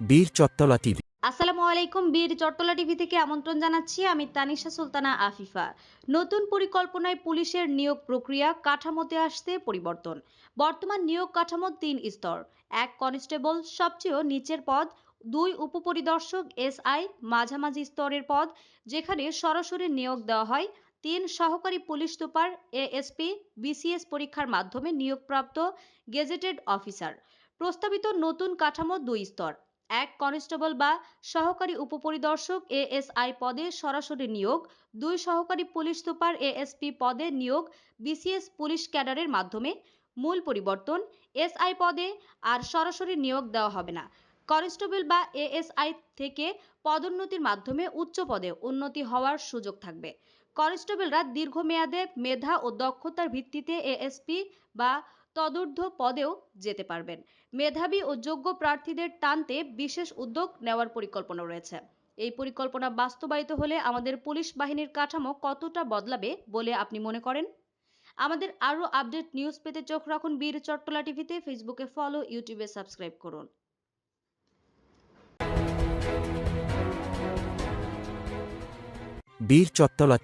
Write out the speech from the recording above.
বীর চত্তলা টিভি। আসসালামু আলাইকুম, বীর চট্টলা টিভি থেকে আমন্ত্রণ জানাচ্ছি আমি তানিশা সুলতানা আফিফা। নতুন পরিকল্পনায় পুলিশের নিয়োগ প্রক্রিয়া, কাঠামোতে আসতে পরিবর্তন। বর্তমান নিয়োগ কাঠামো তিন স্তর। এক কনস্টেবল সবচেয়ে নিচের পদ। দুই উপপরিদর্শক, এসআই, মাঝামাঝি স্তরের পদ, যেখানে সরাসরি নিয়োগ দেওয়া হয়। তিন সহকারী পুলিশ সুপার, এএসপি, বিসিএস পরীক্ষার মাধ্যমে নিয়োগপ্রাপ্ত গেজেটেড অফিসার। প্রস্তাবিত নতুন কাঠামো দুই স্তর। এক কনস্টেবল বা সহকারী উপপরিদর্শক এএসআই পদে সরাসরি নিয়োগ, দুই সহকারী পুলিশ সুপার এএসপি পদে নিয়োগ, বিসিএস পুলিশ ক্যাডারের মাধ্যমে মূল পরিবর্তন, এসআই পদে আর সরাসরি নিয়োগ দেওয়া হবে না। কনস্টেবল বা এএসআই থেকে পদোন্নতির মাধ্যমে উচ্চ পদে উন্নতি হওয়ার সুযোগ থাকবে। কনস্টেবলরা দীর্ঘমেয়াদে মেধা ও দক্ষতার ভিত্তিতে এএসপি বা তদূর্ধ্ব পদেও যেতে পারবেন। মেধাবী ও যোগ্য প্রার্থীদের টানতে বিশেষ উদ্যোগ নেওয়ার পরিকল্পনা রয়েছে। এই পরিকল্পনা বাস্তবায়িত হলে আমাদের পুলিশ বাহিনীর কাঠামো কতটা বদলাবে বলে আপনি মনে করেন? আমাদের আরও আপডেট নিউজ পেতে চোখ রাখুন বীর চট্টলা টিভিতে, ফেসবুকে ফলো, ইউটিউবে সাবস্ক্রাইব করুন। বীর চত্তলা